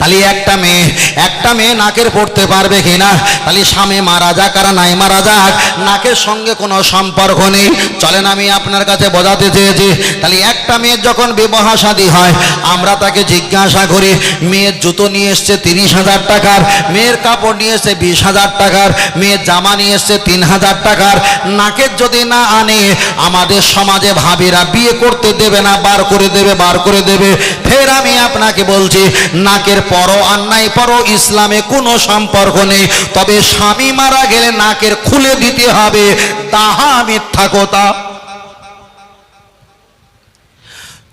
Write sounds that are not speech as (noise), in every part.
তাহলে একটা মেয়ে একটা মেয়ে নাকের পড়তে পারবে কিনা? তাহলে স্বামী মারা যাক আর নাই মারা যাক, নাকের সঙ্গে কোনো সম্পর্ক নেই। চলেন আমি আপনার কাছে বোঝাতে চেয়েছি, তাহলে একটা মেয়ের যখন বিবাহ শাদী হয়, আমরা তাকে জিজ্ঞাসা করি, মেয়ের জুতো নিয়ে এসছে তিরিশ হাজার টাকার, মেয়ের কাপড় নিয়ে এসছে বিশ হাজার টাকার, মেয়ের জামা নিয়ে এসছে তিন হাজার টাকার। নাকের যদি না আনে, আমাদের সমাজে ভাবিরা বিয়ে করতে দেবে না, বার করে দেবে, বার করে দেবে। ফের আমি আপনাকে বলছি, নাকের পরো আর নাই পরো ইসলামে কোনো সম্পর্ক নেই। তবে স্বামী মারা গেলে নাকের খুলে দিতে হবে। তাহা মিথ্যা কথা।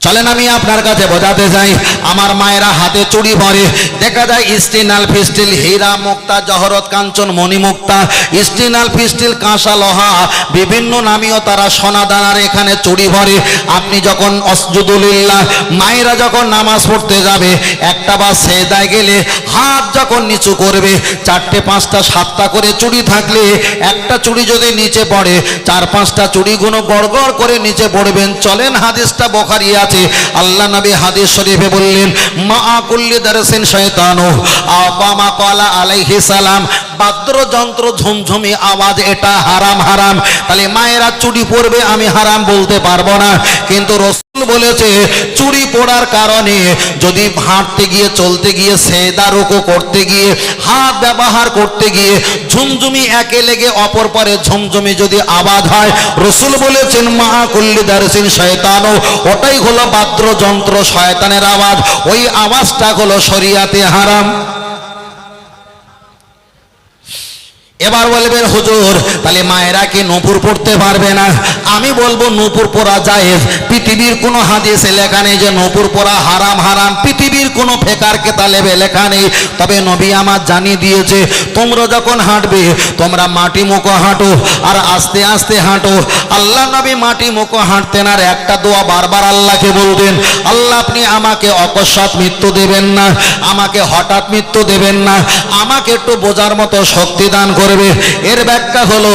চলেন আমি আপনার কাছে বোঝাতে চাই, আমার মায়েরা হাতে চুড়ি ভরে দেখা যায় স্টিনাল ফিস্টিল, হীরা মুক্তা, জহরত কাঞ্চন মণিমুক্তা স্টিনাল ফিস্টিল, কাঁসা লোহা, বিভিন্ন নামীয় তারা সোনা দানার এখানে চুড়ি ভরে আপনি যখন অসজুদুলিল্লাহ, মায়েরা যখন নামাজ পড়তে যাবে, একটা বা সেদায় গেলে হাত যখন নিচু করবে, চারটে, পাঁচটা, সাতটা করে চুড়ি থাকলে একটা চুড়ি যদি নিচে পড়ে, চার, পাঁচটা চুড়িগুলো গড় গড় করে নিচে পড়বেন। চলেন হাদিসটা বোখারি আছে। আল্লাহ নবী হাদিস শরীফে বললেন মা আকুল্লি দারসিন শয়তানু। আবামা কলা আলাইহি সালাম বাদ্যযন্ত্র ঝুমঝুমি আওয়াজ, এটা হারাম হারাম। তাহলে মায়েরা চুড়ি পরবে, আমি হারাম বলতে পারব না। কিন্তু রসুল বলেছে চুড়ি পড়ার কারণে যদি হাঁটতে গিয়ে, চলতে গিয়ে, সেদা রুকু করতে গিয়ে, হাত ব্যবহার করতে গিয়ে ঝুমঝুমি একে লেগে, অপর পরে ঝুমঝুমি যদি আওয়াজ হয়, রসুল বলেছেন, মা কুল্লি দারসিন শয়তানও ওটাই হলো বাদ্যযন্ত্র, শয়তানের আওয়াজ। ওই আওয়াজটা হলো শরিয়াতে হারাম। এবার বলবেন হুজুর তাহলে মায়েরা কি নপুর পড়তে পারবে না? আমি বলব নপুর পরা যায় পৃথিবীর কোনো হাদিসে লেখা নেই যে নপুর পরা হারাম হারাম। পৃথিবীর কোনো ফেকার কেতালেবে লেখা নেই। তবে নবী আমার জানিয়ে দিয়েছে, তোমরা যখন হাঁটবে, তোমরা মাটি মুখো হাঁটো আর আস্তে আস্তে হাঁটো। আল্লাহ নবী মাটি মুখো হাঁটতেন আর একটা দোয়া বারবার আল্লাহকে বলতেন, আল্লাহ, আপনি আমাকে অকস্মাৎ মৃত্যু দেবেন না, আমাকে হঠাৎ মৃত্যু দেবেন না, আমাকে একটু বোঝার মতো শক্তি দান করবে। এর ব্যাখ্যা হলো,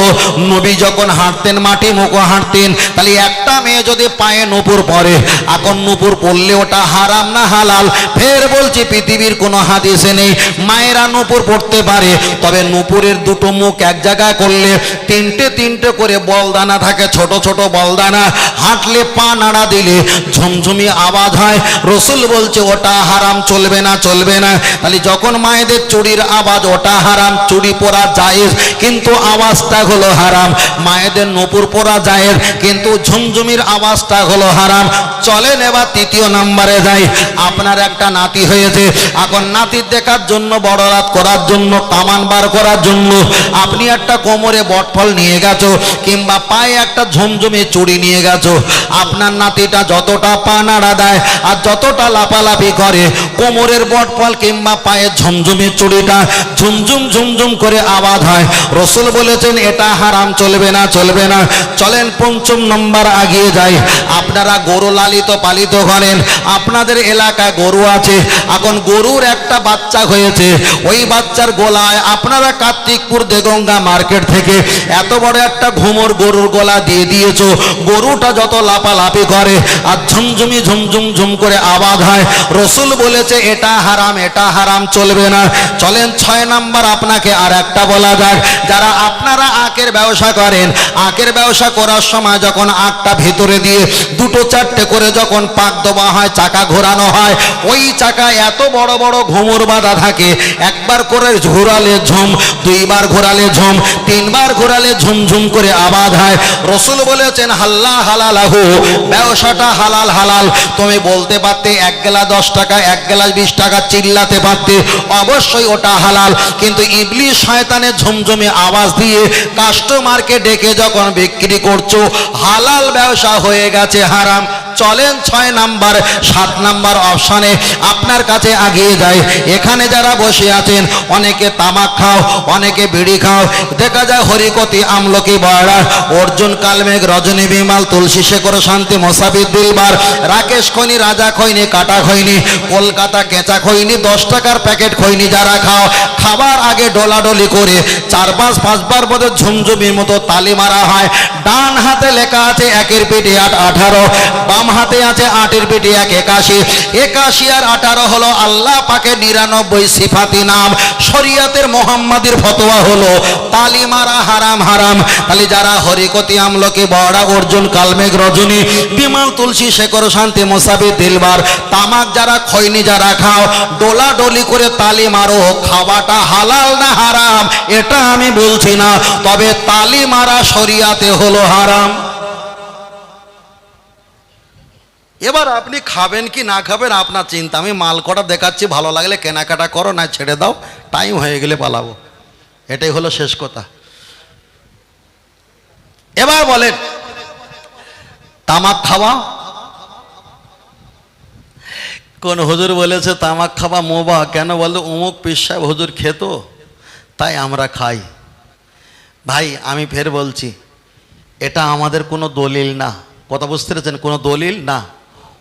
নবী যখন হাঁটতেন, মাটি মুখো হাঁটতেন তাহলে একটা মেয়ে যদি পায়ে নুপুর পরে, এখন নুপুর পড়লে ওটা হারাম না হালাল? ফের বলছি, পৃথিবীর কোনো হাদিসে নেই, মায়েরা নুপুর পড়তে পারে, তবে নুপুরের দুটো মুখ এক জায়গায় করলে তিনটে তিনটে করে বলদানা থাকে, ছোট ছোট বলদানা। হাঁটলে পা নাড়া দিলে ঝুমঝুমি আওয়াজ হয়, রসুল বলছে, ওটা হারাম, চলবে না চলবে না। তাহলে যখন মায়েদের চুরির আওয়াজ, ওটা হারাম, চুরি পরা জায়েজ, কিন্তু আওয়াজটা হলো হারাম। মায়েদের নূপুর পরা জায়েজ কিন্তু ঝুমঝুমির আওয়াজটা হলো হারাম। চলেন এবার তৃতীয় নাম্বারে যাই। আপনার একটা নাতি হয়েছে। এখন নাতির দেখার জন্য, বড় রাত করার জন্য, কামান বার করার জন্য আপনি একটা কোমরে বটফল নিয়ে গেছো, কিংবা পায়ে একটা ঝুমঝুমি চুড়ি নিয়ে গেছো। আপনার নাতিটা যতটা পা নাড়া দেয় আর যতটা লাপালাপি করে, কোমরের বটফল কিংবা পায়ে ঝুমঝুমি চুড়িটা ঝুমঝুম ঝুমঝুম করে আওয়াজ হয়। রসুল বলেছেন, এটা হারাম, চলবে না চলবে না। চলেন পঞ্চম নম্বর আগিয়ে যায়। আপনারা গরু লালিত পালিত করেন আপনাদের এলাকায় গরু আছে। এখন গরুর একটা বাচ্চা হয়েছে। ওই বাচ্চার গোলায় আপনারা কার্তিকপুর দেগঙ্গা মার্কেট থেকে এত বড় একটা ঘুমোর গরুর গলা দিয়ে দিয়েছ। গরুটা যত লাপালাপি করে আর ঝুমঝুমি ঝুমঝুম ঝুম করে আওয়াজ হয়। রসুল বলেছে, এটা হারাম এটা হারাম, চলবে না। চলেন ছয় নাম্বার আপনাকে আর একটা বলা যাক। যারা আপনারা আখের ব্যবসা করেন, আখের ব্যবসা করার সময় যখন আটটা ভেতরে দিয়ে দুটো চারটে করে যখন পাক দেওয়া হয়, চাকা ঘোরানো হয়, ওই চাকা এত বড় বড় ঘুমুর বাঁধা থাকে, একবার করে ঘোরালে ঝুম, দুইবার ঘোরালে ঝুম, তিনবার ঘোরালে ঝুমঝুম করে আওয়াজ হয়। রসুল বলেছেন, হাল্লা হালালাহু, ব্যবসাটা হালাল হালাল। তুমি বলতে পারতে এক গেলা দশ টাকা, এক গেলা বিশ টাকা চিল্লাতে পারতে, অবশ্যই ওটা হালাল। কিন্তু ইবলি শয়তানের ঝুমঝুমে আওয়াজ দিয়ে কাস্টমারকে ডেকে যখন বিক্রি করছ হালাল ব্যবসা হয়ে গেছে, হারাম। চলেন ছয় নাম্বার, সাত নাম্বার অপশানে আপনার কাছে আগিয়ে যায় এখানে যারা বসে আছেন, অনেকে তামাক খাও, অনেকে বিড়ি খাও। দেখা যায় হরিকতি, আমলকি, বয়রা, অর্জুন, কালমেঘ, রজনী, বিমাল, তুলসী শেখর, শান্তি, মোসাফির, দিলবার, রাকেশ খৈনি, রাজা খৈনি, কাটা খৈনি, কলকাতা কেঁচা খৈনি, দশ টাকার প্যাকেট খৈনি যারা খাও, খাবার আগে ডোলাডলি করে, চার পাঁচ, পাঁচবার পরে ঝুমঝুমির মতো তালি মারা হয়। ডান হাত হাতে লেখা আছে একের পেটে আট আঠারো, বাম হাতে আছে আটের পেটে এক একাশি। একাশি আর আঠারো হলো আল্লাহ পাকে নিরানব্বই সিফাতি নাম। শরিয়াতের মোহাম্মদের ফতোয়া হলো, তালি মারা হারাম হারাম। তাহলে যারা হরিকতি আমলকে বড়া অর্জুন, কালমেঘ, রজনী, বিমাল, তুলসী, শেখর, শান্তি, মোসাবি, দিলবার, তামাক যারা, খৈনি যারা খাও, ডোলা ডলি করে তালি মারো, খাওয়াটা হালাল না হারাম, এটা আমি বলছি না। তবে তালি মারা শরিয়াতে হলো হারাম। এবার আপনি খাবেন কি না খাবেন, আপনার চিন্তা। আমি মাল কটা দেখাচ্ছি, ভালো লাগলে কেনাকাটা করো, না ছেড়ে দাও টাইম হয়ে গেলে পালাবো। এটাই হলো শেষ কথা। এবার বলেন, তামাক খাওয়া? কোন হুজুর বলেছে, তামাক খাওয়া মোবা? কেন বলতো অমুক পীর সাহেব হুজুর খেত, তাই আমরা খাই। ভাই, আমি ফের বলছি এটা আমাদের কোনো দলিল না। কথা বুঝতে পেরেছেন? কোনো দলিল না।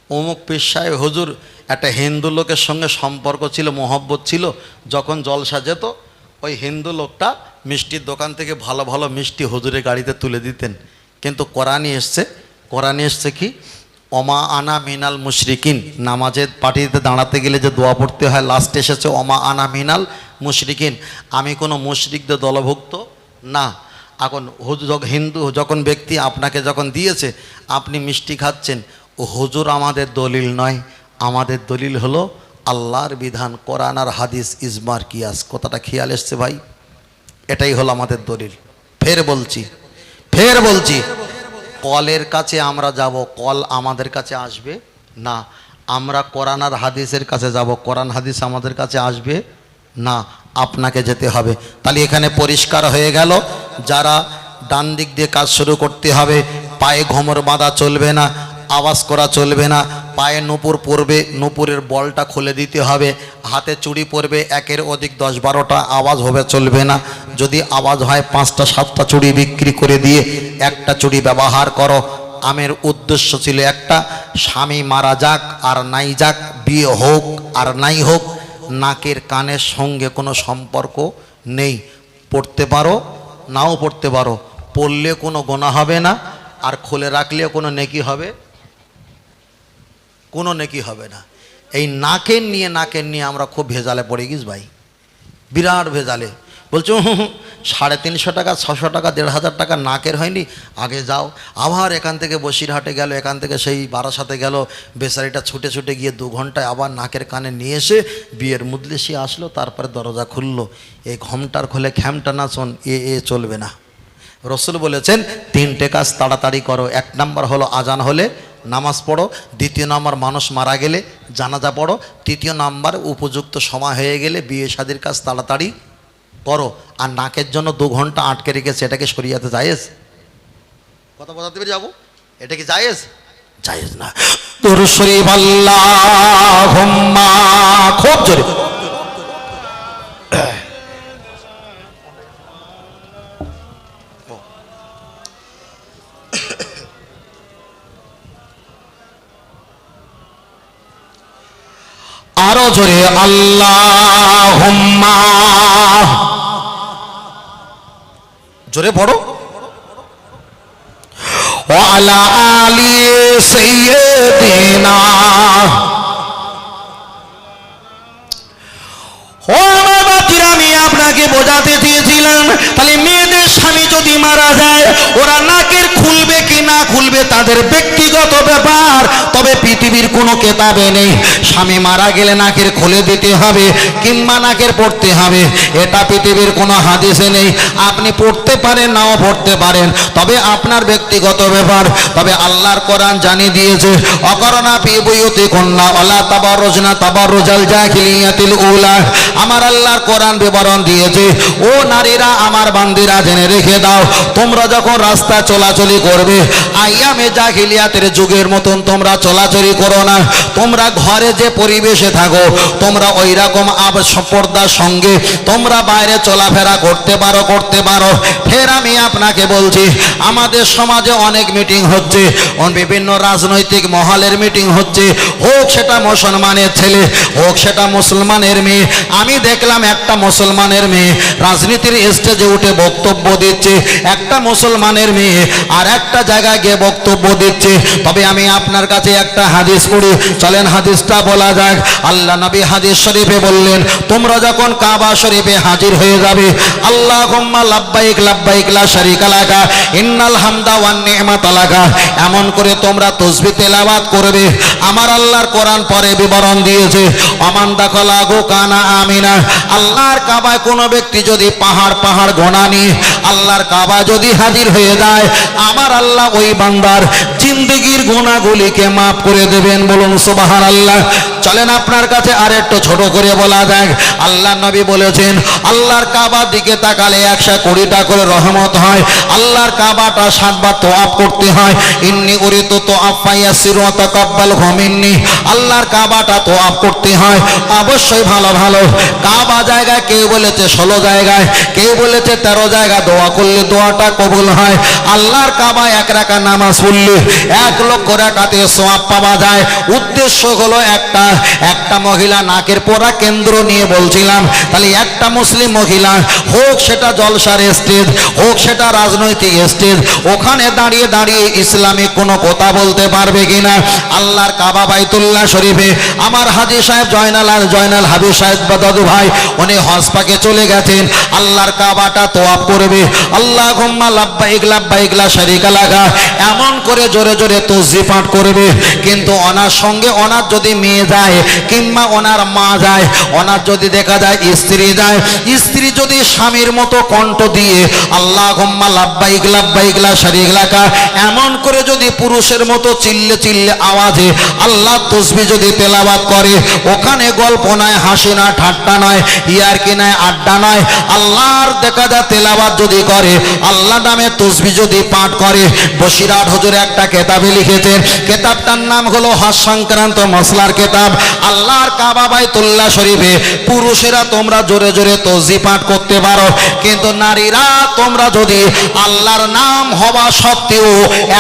অমুক পেশায় হুজুর একটা হিন্দু লোকের সঙ্গে সম্পর্ক ছিল, মহব্বত ছিল, যখন জলসা যেত, ওই হিন্দু লোকটা মিষ্টির দোকান থেকে ভালো ভালো মিষ্টি হুজুরের গাড়িতে তুলে দিতেন। কিন্তু কোরআনই এসছে। কোরআনই এসছে কি? অমা আনা মিনাল মুশরিকিন নামাজের পার্টিতে দাঁড়াতে গেলে যে দোয়া পড়তে হয় লাস্টে এসেছে অমা আনা মিনাল মুশরিকিন। আমি কোনো মুশরিকদের দলভুক্ত না। এখন হিন্দু যখন ব্যক্তি আপনাকে যখন দিয়েছে, আপনি মিষ্টি খাচ্ছেন ও হুজুর আমাদের দলিল নয়। আমাদের দলিল হলো আল্লাহর বিধান, কোরআন আর হাদিস ইজমার কিয়াস কথাটা খেয়াল এসছে ভাই? এটাই হলো আমাদের দলিল। ফের বলছি ফের বলছি, কলের কাছে আমরা যাব, কল আমাদের কাছে আসবে? না। আমরা কোরআন আর হাদিসের কাছে যাব, কোরআন হাদিস আমাদের কাছে আসবে? না। আপনাকে যেতে হবে। তাহলে এখানে পরিষ্কার হয়ে গেল। যারা ডান দিক দিয়ে কাজ শুরু করতে হবে, পায়ে ঘোমর বাঁধা চলবে না, আওয়াজ করা চলবে না, পায়ে নুপুর পরবে নুপুরের বলটা খুলে দিতে হবে, হাতে চুড়ি পরবে, একের অধিক দশ বারোটা আওয়াজ হবে চলবে না, যদি আওয়াজ হয় পাঁচটা, সাতটা চুড়ি বিক্রি করে দিয়ে একটা চুড়ি ব্যবহার করো। আমের উদ্দেশ্য ছিল একটা, স্বামী মারা যাক আর নাই যাক, বিয়ে হোক আর নাই হোক, নাকের কানের সঙ্গে কোনো সম্পর্ক নেই। পড়তে পারো নাও পড়তে পারো। পড়লে কোনো গোনা হবে না, আর খুলে রাখলে কোনো নেকি হবে? কোনো নেকি হবে না। এই নাকের নিয়ে নাকের নিয়ে আমরা খুব ভেজালে পড়ে গিস ভাই। বিরাট ভেজালে। বলছো সাড়ে তিনশো টাকা, ছশো টাকা, দেড় হাজার টাকা নাকের হয়নি, আগে যাও। আবার এখান থেকে বসিরহাটে গেল, এখান থেকে সেই বারাসাতে গেল বেচারিটা ছুটে ছুটে গিয়ে দু ঘন্টায় আবার নাকের কানে নিয়ে এসে বিয়ের মুদলেসি আসলো, তারপরে দরজা খুললো। এই ঘমটার খোলে খ্যামটা না শোন এ এ চলবে না। রসুল বলেছেন, তিনটে কাজ তাড়াতাড়ি করো। এক নাম্বার হলো আজান হলে নামাজ পড়ো, দ্বিতীয় নাম্বার মানুষ মারা গেলে জানাজা পড়ো, তৃতীয় নাম্বার উপযুক্ত সময় হয়ে গেলে বিয়ে শাদির কাজ তাড়াতাড়ি করো আর নাকের জন্য দু ঘণ্টা আটকে রেখেছে এটাকে সরিয়াতে জায়েজ? কথা বোঝাতে পেরে যাব? এটা কি জায়েজ? জায়েজ না। তোর শরীফ খুব জোরে। আরও জোরে আল্লাহ জোরে পড়ো। ওয়ালা আলি সাইয়্যিদিনা। আপনাকে বোঝাতে চেয়েছিলাম, তাহলে মেয়েদের স্বামী যদি মারা যায়, ওরা নাকের খুলবে কি না খুলবে তাদের ব্যক্তিগত ব্যাপার, তবে পৃথিবীর কোনো কেতাবে নেই। স্বামী মারা গেলে নাকের খুলে দিতে হবে কিংবা নাকের পড়তে হবে, এটা পৃথিবীর কোনো হাদিসে নেই। আপনি পড়তে পারেন, নাও পড়তে পারেন, তবে আপনার ব্যক্তিগত ব্যাপার। তবে আল্লাহর কোরআন জানিয়ে দিয়েছে, অকরণা পিবুয়তে কন্যা ওলা তাবার রোজনা তাবার রোজাল জাহিলিয়াতিল উলা। আমার আল্লাহর কোরআন বিবরণ দিয়েছে। ও নারীরা, আমার বান্দিরা জেনে রেখে দাও, তোমরা যখন রাস্তা চলাচলি করবে, আইয়ামে জাহিলিয়াতের যুগের মতন তোমরা চলাচলি করো না। তোমরা ঘরে যে পরিবেশে থাকো, তোমরা ওই রকম পর্দার সঙ্গে তোমরা বাইরে চলাফেরা করতে পারো করতে পারো। ফের আমি আপনাকে বলছি, আমাদের সমাজে অনেক মিটিং হচ্ছে বিভিন্ন রাজনৈতিক মহলের মিটিং হচ্ছে। হোক সেটা মুসলমানের ছেলে, হোক সেটা মুসলমানের মেয়ে, আমি দেখলাম একটা মুসলমানের মেয়ে। রাজনীতির স্টেজে উঠে বক্তব্য দিচ্ছে। একটা মুসলমানের মেয়ে আর একটা জায়গায় গিয়ে বক্তব্য দিচ্ছে। তবে আমি আপনার কাছে একটা হাদিস পড়ি। চলেন হাদিসটা বলা যাক। আল্লাহ নবী হাদিস শরীফে বললেন, তোমরা যখন কাবা শরীফে হাজির হয়ে যাবে আল্লাহ লাব্বাইক লাব্বাইক লা শারিকা লাকা, ইন্নাল হামদা ওয়ান নি'মাত লাকা। এমন করে তোমরা তসবিহ তেলাওয়াত করবে। আমার আল্লাহর কোরআন পরে বিবরণ দিয়েছে অমান দাখলা গো কানা আমিনা। আল্লাহর কাবায় কোনো ব্যক্তি যদি পাহাড় পাহাড় গোনা নিয়ে আল্লাহর কাবা যদি হাজির হয়ে যায়, আমার আল্লাহ ওই বান্দার জিন্দগির গোনাগুলিকে মাফ করে দেবেন বলুন সুবাহান আল্লাহ চলেন আপনার কাছে আর একটু ছোট করে বলা যাক। আল্লাহ নবী বলেছেন, আল্লাহর কাবার দিকে তাকালে একশো কুড়িটা করে রহমত হয়। আল্লাহর কাবাটা সাতবার তোয়াপ করতে হয়। ইন্নি উরি তো তো আফাইয়া সিরত কব্বাল ঘমিন্নি আল্লাহর কাবাটা তোয়াপ করতে হয়। অবশ্যই ভালো ভালো। কাবা জায়গায় কেউ বলেছে ষোলো জায়গায়, কেউ বলেছে তেরো জায়গায় দোয়া করলে দোয়াটা কবুল হয়। আল্লাহর কাবা এক রাখা নামাজ পড়লে এক লক্ষ রাখাতে সোয়াব পাওয়া যায়। উদ্দেশ্য হলো একটা। একটা মহিলা নাকের পোড়া কেন্দ্র নিয়ে বলছিলাম, তাহলে একটা মুসলিম মহিলা, হোক সেটা জলসার স্টেজ, হোক সেটা রাজনৈতিক স্টেজ, ওখানে দাঁড়িয়ে দাঁড়িয়ে ইসলামিক কোনো কথা বলতে পারবে কিনা? আল্লাহর কাবা বাইতুল্লাহ শরীফে আমার হাজি সাহেব জয়নাল আর জয়নাল হাবিব সাহেব বা দাদু ভাই, উনি হজ পাকে চলে গেছেন। আল্লাহর কাবাটা তোয়াপ করবে। আল্লাহ লাগা এমন করে জোরে জোরে তসজি পাঠ করবে। কিন্তু ওনার সঙ্গে ওনার যদি মেয়ে যায়, কিংবা ওনার মা যায় ওনার যদি দেখা যায় স্ত্রী যায়, স্ত্রী যদি স্বামীর মতো কণ্ঠ দিয়ে আল্লাহ ঘুম্মা লাব্বাইক লাব্বাইক লা শারিক লাকা, এমন করে যদি পুরুষের মতো চিল্লে চিল্লে আওয়াজে আল্লাহ তসবি যদি তেলাবাদ করে, ওখানে গল্প নয়, হাসি নয়, ঠাট্টা নয় ইয়ার কি নয়, আড্ডা নয়, আল্লাহর দেখা যায় তেলাবাদ যদি করে, আল্লাহ নামে তসবি যদি পাঠ করে বসিরাট হুজুর একটা কেতাবে লিখেছেন, কেতাবটার নাম হলো হজ সংক্রান্ত মশলার কেতাব। আল্লাহর কাবা বাইতুল্লাহ শরীফে, পুরুষেরা তোমরা জোরে জোরে তসবি পাঠ করতে পারো, কিন্তু নারীরা তোমরা যদি আল্লাহর নাম হওয়া সত্ত্বেও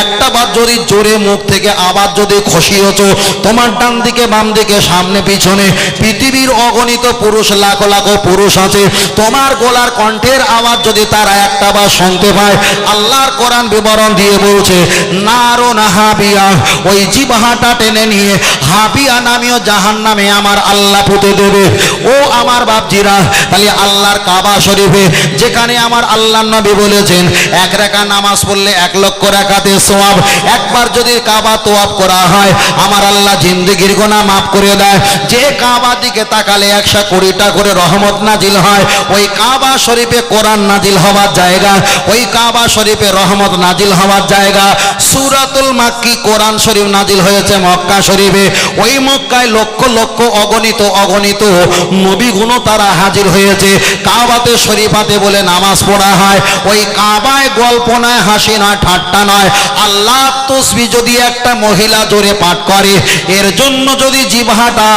একটা বার যদি জোরে মুখ থেকে আবার যদি খসিয়েছ, তোমার ডান দিকে বাম দিকে সামনে পিছনে পৃথিবীর অগণিত পুরুষ, লাখো লাখো পুরুষ আছে, তোমার গোলার কণ্ঠের আওয়াজ যদি তারা একটা বার শুনতে পায়, আল্লাহর কোরআন বিবরণ দিয়ে বলছে, নারো না হাবিয়া ওই জিবাহাটা টেনে নিয়ে, হাবিয়া নামীয় জাহান নামে আমার আল্লাহ পুঁতে দেবে। ও আমার বাপজিরা, তাহলে আল্লাহর কাবা শরীফে, যেখানে আমার আল্লাহ নবী বলেছেন, এক রেখা নামাজ পড়লে এক লক্ষ রেখাতে সোয়াব, একবার যদি কাবা তোয়াব করা হয়, আমার আল্লাহ জিন্দগির গোনা মাফ করে দেয়। যে কাবা দিকে তাকালে একশো কুড়িটা করে রহমত নাজিল হয়, ওই কাবা শরীফে কোরআন নাজিল হওয়ার জায়গা। ওই কাবা শরীফে রহমত নাজিল হওয়ার জায়গা। সুরাতুল মাক্কি কোরআন শরীফ নাজিল হয়েছে মক্কা শরীফে। ওই মক্কায় লক্ষ লক্ষ অগণিত অগণিত নবীগুলো তারা হাজির হয়েছে। কাবাতে শরীফাতে বলে নামাজ পড়া হয়। ওই কাবায় গল্প নয়, হাসি নয়, ঠাট্টা নয়। আল্লাহ তসবি যদি একটা মহিলা জোরে পাঠ করে, এর জন্য যদি জিভাটা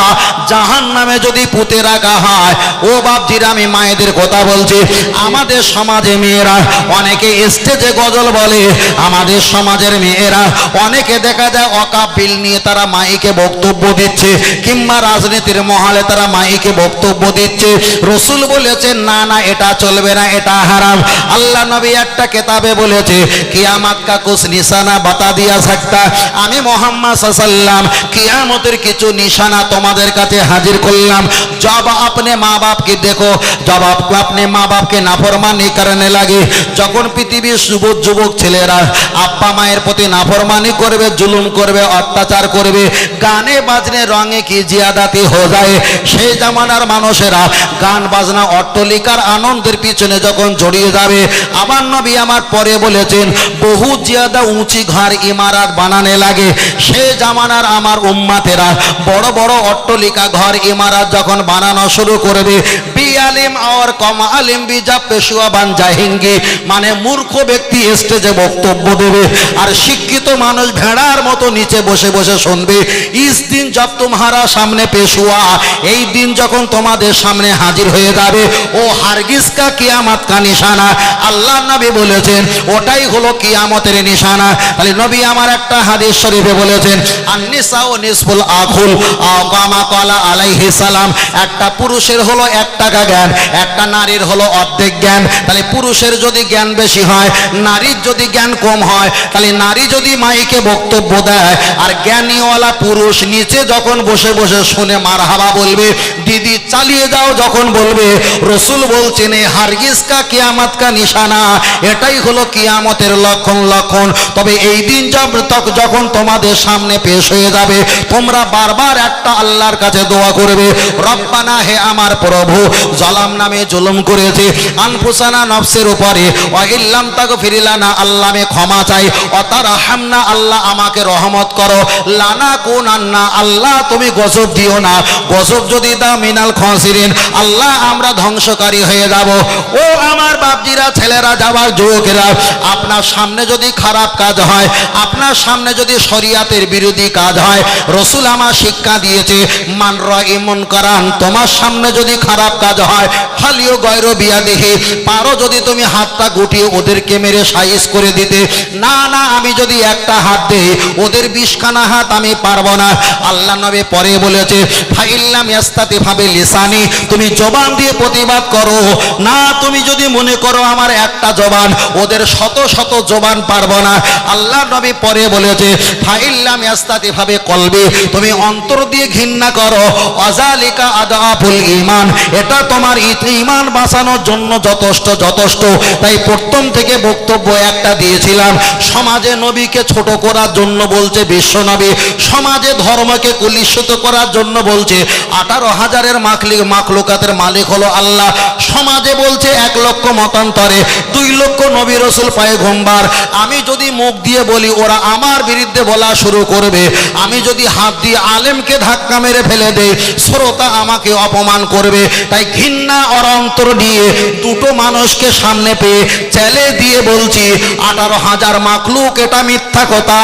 জাহান নামে যদি পুঁতে রাখা হয়, ও বাপজিরা আমি মায়েদের কথা বলছি, আমাদের সমাজে মেয়েরা, অনেকে স্টেজে গজল বলে। আমাদের সমাজের মেয়েরা, অনেকে দেখা যায় অকাপিল নিয়ে তারা মাইকে বক্তব্য দিচ্ছে, কিংবা রাজনীতির মহলে তারা মাইকে বক্তব্য দিচ্ছে। রসুল বলেছেন না না, এটা চলবে না, এটা হারাম। আল্লাহ নবী একটা কেতাবে বলেছে, কিয়ামাত কা কুছ নিশানা বাতা দিয়া থাকতা আমি মোহাম্মদ সাল্লাম কিয়ামতের কিছু নিশানা তোমাদের কাছে হাজির করলাম। জব আপনি মা বাপকে দেখো জব আপনি মা বাপকে নাফরমানি কারণে লাগে। যখন পৃথিবীর যুবক যুবক ছেলেরা আব্বা মায়ের প্রতি নাফরমানি করবে, জুলুম করবে, অত্যাচার করবে, গানে, বাজনে, রঙে কি জিয়াদাতি হয়ে যায়, সেই জামানার মানুষেরা গান, বাজনা অট্টলিকার আনন্দের পিছনে যখন জড়িয়ে যাবে, আমার নবী আমার পরে বলেছেন, বহু জিয়াদা উঁচি ঘর ইমারাত বানানে লাগে। সে জামানার আমার উম্মাতেরা বড় বড় অট্টলিকা ঘর ইমারাত যখন বানানো শুরু করবে বি আলিম আর কম আলিম বিজা পেশুয়া বান জাহিঙ্গি মানে মূর্খ ব্যক্তি স্টেজে বক্তব্য দেবে, আর শিক্ষিত মানুষ ভেড়ার মতো নিচে বসে বসে শুনবে। ইস দিন জব তোমারা সামনে পেশুয়া, এই দিন যখন তোমাদের সামনে হাজির হয়ে যাবে, ও হারগিসকা কিয়ামত কা নিশানা। আল্লাহ নবী বলেছেন, ওটাই হলো কিয়ামতের নিশানা। তাহলে নবী আমার একটা হাদিস শরীফে বলেছেন আন্নিসা ও নিসফুল আখুল আকামা কলা আলাইহি সালাম। একটা পুরুষের হলো এক টাকা জ্ঞান, একটা নারীর হলো অর্ধেক জ্ঞান। তাহলে পুরুষের যদি জ্ঞান বেশি হয়, নারীর যদি জ্ঞান কম হয়, তাহলে নারী যদি মাইকে বক্তব্য দেয়, আর জ্ঞানীওয়ালা পুরুষ নিচে যখন বসে বসে শুনে মার হাবা বলবে, দিদি চালিয়ে যাও যখন বলবে, রসুল বলছেন, এ হারগিস কা কিয়ামত কা নিশানা, এটাই হলো কিয়ামতের লক্ষণ লক্ষণ। তবে এই দিন যখন তোমাদের সামনে পেশ হয়ে যাবে, তোমরা বারবার একটা আল্লাহর কাছে দোয়া করবে, রব্বানা হে আমার প্রভু, জলাম নামে জুলুম করেছে, আনফুসানা নফসের উপরে ও ইল্লাম তাক ফিরিলানা আল্লাহ মে ক্ষমা চাই। অতার হামনা আল্লাহ আমাকে রহমত করো। লানা কোন আন্না আল্লাহ তুমি গজব দিও না। গজব যদি দাও মিনাল খসিরিন, আল্লাহ আমরা ধ্বংসকারী হয়ে যাব। ও আমার বাপজিরা, ছেলেরা যাবার যুবকেরা, আপনার সামনে যদি খারাপ কাজ হয়, আপনার সামনে যদি শরিয়াতের বিরোধী কাজ হয়, রসুল আমার শিক্ষা দিয়েছে, মান ইমন করান তোমার সামনে যদি খারাপ কাজ হয় ফালিও গয়র বিয়া দেখে পারো যদি তুমি হাতটা গুটিয়ে ওদেরকে মেরে সাইজ করে দিতে। না না, আমি যদি একটা হাত দেই, ওদের বিশখানা হাত আমি পারব না। আল্লাহ নবে পরে বলেছে, ফাইল্লাম ইয়াস্তাতে ভাবে লিসানি তুমি জবান দিয়ে প্রতিবাদ করো। না, তুমি যদি মনে করো আমার একটা জবান, ওদের শত শত জবান পারব না। আল্লাহ নবী পরে বলেছে, ফাইল্লাম ইয়াস্তাতে ভাবে কলবে তুমি অন্তর দিয়ে ঘৃণা করো। অজালিকা আদাফুল ইমান এটা তোমার ইমান বাঁচানোর জন্য যথেষ্ট যথেষ্ট। তাই প্রথম থেকে বক্তব্য একটা দিয়েছিলাম, সমাজে নবীকে ছোট করার জন্য বলছে বিশ্ব নবী সমাজে ধর্মকে কলুষিত করার জন্য বলছে, আঠারো হাজারের মাখলি মাখলুকাতের মালিক হলো আল্লাহ। সমাজে বলছে এক লক্ষ মতান্তরে, দুই লক্ষ নবী রসুল পায়ে ঘুমবার আমি যদি মুখ দিয়ে বলি, ওরা আমার বিরুদ্ধে বলা শুরু করবে। আমি যদি হাত দিয়ে আলেমকে ধাক্কা মেরে ফেলে দেই, শ্রোতা আমাকে অপমান করবে। তাই ঘৃণা ওর অন্তর নিয়ে দুটো মানুষকে সামনে পেয়ে চ্যালে দিয়ে বলছি, আঠারো হাজার মাকলুক এটা মিথ্যা কথা।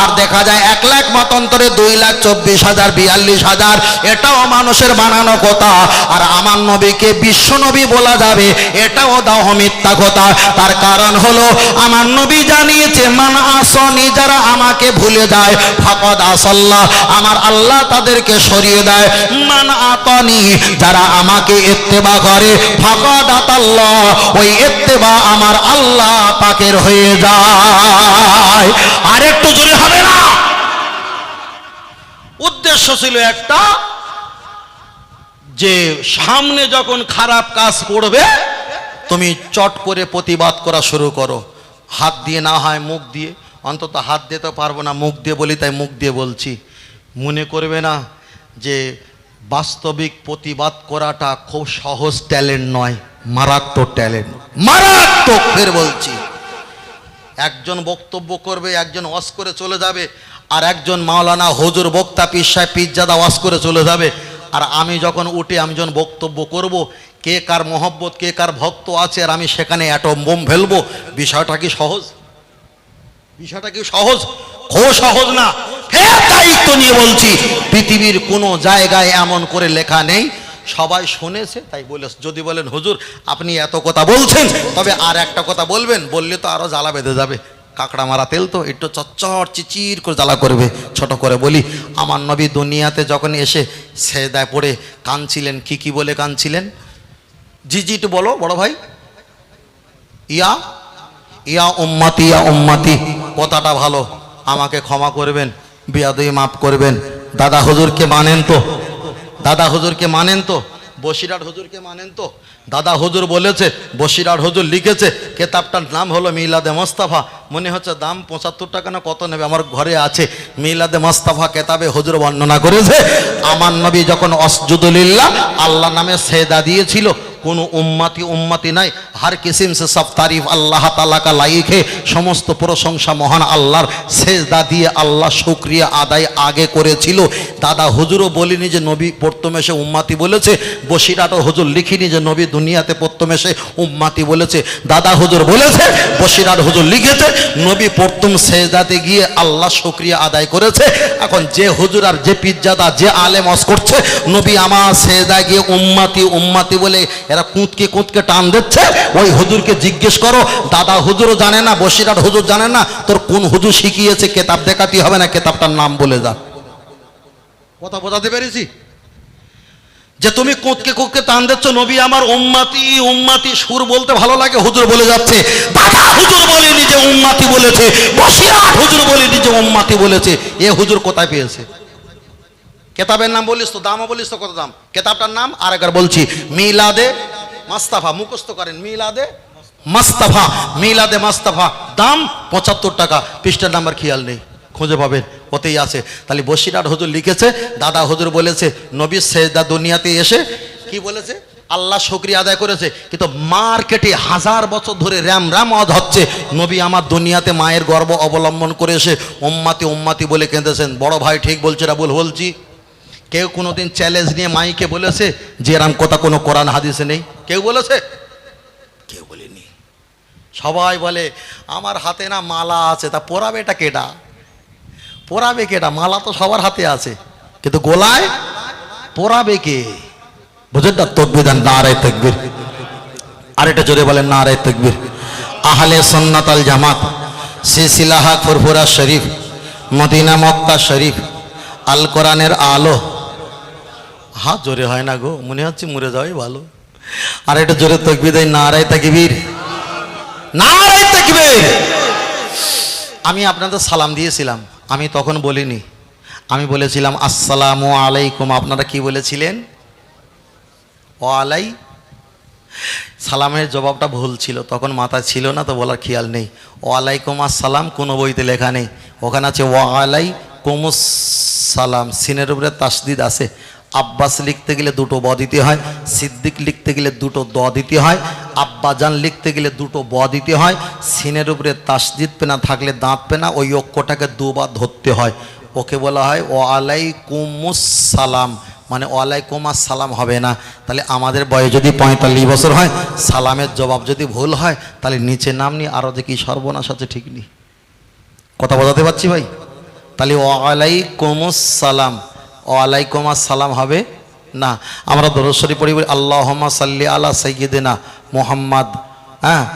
আর দেখা যায় এক লাখ মতান্তরে দুই লাখ চব্বিশ হাজার, বিয়াল্লিশ হাজার, এটাও মানুষের বানানো কথা। আর আমার নবীকে বিশ্ব নবী বলা যাবে, এটাও দাও মিথ্যা কথা। তার কারণ হলো, আমার নবী জানিয়েছে, মান আসনি, যারা আমাকে ভুলে যায়, ফাকদ আসল্লাহ আমার আল্লাহ তাদেরকে সরিয়ে দেয়, মান আতনি, যারা আমাকে ইত্তেবা করে, ফাকদ আতাল্লাহ। ওই ইত্তেবা আমার আল্লাহ পাকের হয়ে যায়। আর একটু জোরে হবে না? উদ্দেশ্য ছিল একটা, যে সামনে যখন খারাপ কাজ করবে, তুমি চট করে প্রতিবাদ করা শুরু করো। হাত দিয়ে না হয় মুখ দিয়ে। অন্তত হাত দিতে পারব না, মুখ দিয়ে বলি, তাই মুখ দিয়ে বলছি। মনে করবে না যে বাস্তবিক প্রতিবাদ করাটা খুব সহজ ট্যালেন্ট নয়। মারাত্মক ট্যালেন্ট। মারাত্মক, ফের বলছি। একজন বক্তব্য করবে, একজন ওয়াজ করে চলে যাবে, আর একজন মাওলানা হজুর, বক্তা পিসায় পিজ্জাদা ওয়াজ করে চলে যাবে। আর আমি যখন উঠে আমি যখন বক্তব্য করব, কে কার মহব্বত, কে কার ভক্ত আছে, আর আমি সেখানে অ্যাটম বোম ফেলব, বিষয়টা কি সহজ? বিষয়টা কি সহজ? খুব সহজ না। ফের দায়িত্ব নিয়ে বলছি, পৃথিবীর কোনো জায়গায় এমন করে লেখা নেই সবাই শুনেছে, তাই বলে, যদি বলেন, হুজুর, আপনি এত কথা বলছেন, তবে আর একটা কথা বলবেন, বললে তো আরও জ্বালা বেঁধে যাবে। কাঁকড়া মারা তেল তো একটু চচ্চর চিচির করে জ্বালা করবে, ছোট করে বলি। আমার নবী দুনিয়াতে যখন এসে সেদায় পড়ে কাঁদছিলেন, কি কি বলে কাঁদছিলেন? জি জি একটু বলো, বড় ভাই। ইয়া ইয়া উম্মাতি ইয়া উম্মাতি, কথাটা ভালো। আমাকে ক্ষমা করবেন বিয়াদই মাফ করবেন। দাদা হুজুরকে মানেন তো। দাদা হুজুরকে মানেন তো? বসিরাট হুজুরকে মানেন তো? দাদা হুজুর বলেছে বসিরাট হুজুর লিখেছে, কেতাবটার নাম হলো মিলাদে মোস্তাফা। মনে হচ্ছে দাম পঁচাত্তর টাকা না কত নেবে? আমার ঘরে আছে। মিলাদে মোস্তাফা কেতাবে হুজুর বর্ণনা করেছে, আমার নবী যখন অসজুদুলিল্লাহ আল্লাহ নামে সেদা দিয়েছিল কোনো উম্মাতি উম্মাতি নাই। হার কিসিম সে সব তারিফ আল্লাহ তালা কা লাইক সমস্ত প্রশংসা মহান আল্লাহর। সেজদা দিয়ে আল্লাহ শুক্রিয়া আদায় আগে করেছিল। দাদা হুজুরও বলিনি যে নবী প্রথমে সে উম্মাতি বলেছে। বসিরাটও হুজুর লিখিনি যে নবী দুনিয়াতে প্রথমে উম্মাতি বলেছে। দাদা হুজুর বলেছে বসিরাট হুজুর লিখেছে, নবী প্রথম সেজদাতে গিয়ে আল্লাহ শুক্রিয়া আদায় করেছে। এখন যে হুজুর আর যে পিজ্জাদা যে আলেমস করছে, নবী আমার সেজদায় গিয়ে উম্মাতি উম্মাতি বলে এরা কুঁতকে কুঁতকে টান দিচ্ছে। ওই হুজুরকে জিজ্ঞেস করো, দাদা, হুজুরও জানে না, বসিরাট হুজুর জানে না, তোর কোন হুজুর শিখিয়েছে, কেতাব দেখাতে হবে না, কেতাবটার নাম বলে যা। কথা বোঝাতে পেরেছি? যে তুমি কোঁতকে কোঁতকে টান দিচ্ছ, নবী আমার উম্মাতি উম্মাতি সুর বলতে ভালো লাগে, হুজুর বলে যাচ্ছে, দাদা, হুজুর বলেনি যে উম্মাতি বলেছে, বসিরাট হুজুর বলেনি যে উম্মাতি বলেছে। এ হুজুর কোথায় পেয়েছে? কেতাবের নাম বলিস তো, দামও বলিস তো, কত দাম? কেতাবটার নাম আর একবার বলছি, মিলাদে মাস্তাফা, মুখস্থ করেন, মিলাদে মাস্তাফা মিলাদে মাস্তাফা, দাম পঁচাত্তর টাকা, পৃষ্ঠার নাম্বার খেয়াল নেই, খুঁজে পাবেন, ওতেই আছে। তাহলে বসিরাট হজুর লিখেছে, দাদা হুজুর বলেছে, নবী সেজদা দুনিয়াতে এসে কি বলেছে? আল্লাহ শুক্রিয়া আদায় করেছে, কিন্তু মার্কেটে হাজার বছর ধরে র্যাম র্যাম আওয়াজ হচ্ছে, নবী আমার দুনিয়াতে মায়ের গর্ব অবলম্বন করে এসে ওম্মাতি উম্মাতি বলে কেঁদেছেন। বড় ভাই ঠিক বলছে না বল বলছি কেউ কোনোদিন চ্যালেঞ্জ নিয়ে মাইকে বলেছে যে এরম কথা কোনো কোরআন হাদিসে নেই? কেউ বলেছে? কেউ বলেনি। সবাই বলে, আমার হাতে না মালা আছে, তা পরাবে এটা কেটা পরাবে কেটা মালা তো সবার হাতে আছে। কিন্তু গোলায় পরাবে কে? বুঝেন না তকবিদান না রে তকবির। আর এটা জোরে বলেন না রে তকবির। আহলে সন্নাত আল জামাত, সিলসিলাহা ফুরফুরা শরীফ, মদিনা মক্কা শরীফ, আল কোরআনের আলো হাত জোরে হয় না গো, মনে হচ্ছে মরে যাওয়াই ভালো। আর এটা জোরে তকবি দেয় নারায় তাকিবীর। নারায় তাকবীর! আমি আপনাদের সালাম দিয়েছিলাম, আমি তখন বলিনি। আমি বলেছিলাম, আসসালামু আলাইকুম, আপনারা কি বলেছিলেন? ও আলাই সালামের জবাবটা ভুল ছিল, তখন মাথা ছিল না, তো বলার খেয়াল নেই। ওয়ালাইকুম আসসালাম, কোনো বইতে লেখা নেই। ওখানে আছে ওয়ালাই কুমুস সালাম, সিনের উপরে তাসদিদ আছে। আব্বাস লিখতে গেলে দুটো ব দিতে হয়, সিদ্দিক লিখতে গেলে দুটো দ দিতে হয়, আব্বাজান লিখতে গেলে দুটো ব দিতে হয়, সিনের উপরে তাসদিদ পেনা থাকলে দাঁত পেনা, ওই অক্ষটাকে দুবার ধরতে হয়। ওকে বলা হয় ও আলাই সালাম মানে ওয়ালাইকুম সালাম হবে না। তাহলে আমাদের বয়স যদি পঁয়তাল্লিশ বছর হয়, সালামের জবাব যদি ভুল হয়, তাহলে নিচে নাম নিয়ে আরও দেখি সর্বনাশ আছে ঠিক নেই। কথা বোঝাতে পারছি ভাই? তাহলে ওয়ালাইকুম সালাম ওয়ালাইকুম আসসালাম হবে? না। আমরা দরসরি পড়ি আল্লাহমা সাল্লি আলা সাইয়েদিনা মুহাম্মদ। হ্যাঁ?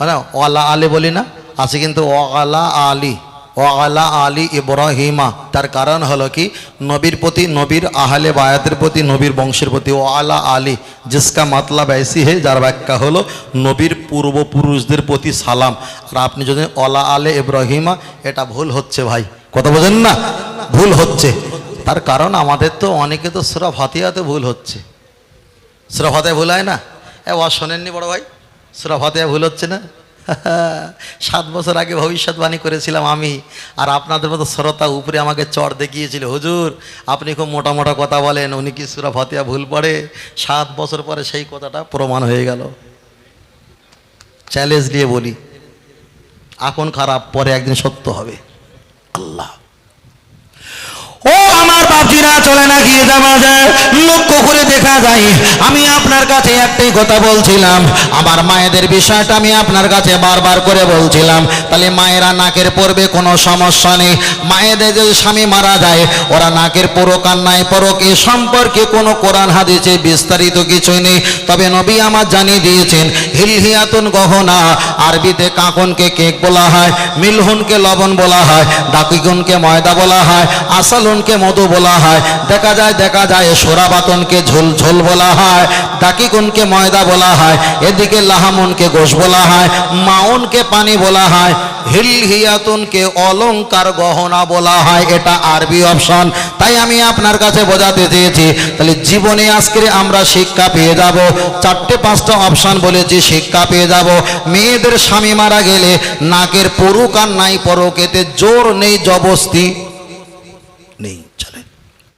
মানে ওয়ালা আলে বলি না? আছে কিন্তু ওয়ালা আলী। ওয়ালা আলী ইব্রাহিমা। তার কারণ হলো কি? নবীর প্রতি নবীর আহলে বায়াতের প্রতি, নবীর বংশের প্রতি ও আলা। আলী জিসকা মাতলা বেসি হে, যার ব্যাখ্যা হলো নবীর পূর্বপুরুষদের প্রতি সালাম। আর আপনি যদি ওলা আলে ইব্রাহিমা, এটা ভুল হচ্ছে ভাই। কথা বোঝেন না? ভুল হচ্ছে। তার কারণ আমাদের তো অনেকে তো সুরা ফাতিহাতে ভুল হচ্ছে। সুরা ফাতিহা ভুল হয় না? এ ওয়া শোনেননি বড় ভাই? সুরা ফাতিহা ভুল হচ্ছে না? (laughs) সাত বছর আগে ভবিষ্যৎবাণী করেছিলাম আমি, আর আপনাদের মতো শ্রোতা উপরে আমাকে চড় দেখিয়েছিল, হুজুর, আপনি খুব মোটা মোটা কথা বলেন, উনি কি সুরা ফাতিয়া ভুল পড়ে? সাত বছর পরে সেই কথাটা প্রমাণ হয়ে গেল। চ্যালেঞ্জ দিয়ে বলি এখন খারাপ পরে একদিন সত্য হবে। আল্লাহ। ও আমার বাপজিরা, চলে না গিয়ে যাওয়া যায় লক্ষ্য করে দেখা যায়, আমি আপনার কাছে একটাই কথা বলছিলাম। আমার মায়েদের বিষয়টা আমি আপনার কাছে বারবার করে বলছিলাম। তাহলে মায়েরা নাকের পড়বে, কোনো সমস্যা নেই। মায়েদের যদি স্বামী মারা যায়, ওরা নাকের পরক এ সম্পর্কে কোনো কোরআন হাদিসে বিস্তারিত কিছুই নেই। তবে নবী আমার জানিয়ে দিয়েছেন, হিলহিয়াতুন গহনা, আরবিতে কাকনকে কেক বলা হয়, মিলহুনকে লবণ বলা হয়, ডাকিগুনকে ময়দা বলা হয় আসালুনকে মধু বলা হয়। দেখা যায় দেখা যায় সোরা সোরাবাতনকে ঝোল ঝোল বলা হয়। ডাকিগুনকে ময়দা বলা হয়। এদিকে লাহামুনকে গোশ বলা হয়। মাউনকে পানি বলা হয়। হিলহিয়াতুনকে অলংকার গহনা বলা হয়। এটা আরবি অপশন। তাই আমি আপনার কাছে বোঝাতে চেয়েছি, তাহলে জীবনে আজকে আমরা শিক্ষা পেয়ে যাব। চারটে, পাঁচটা অপশন বলেছি, শিক্ষা পেয়ে যাব। মেয়েদের স্বামী মারা গেলে নাকের পরুক আর নাই পরক এতে জোর নেই জবস্তি। নেই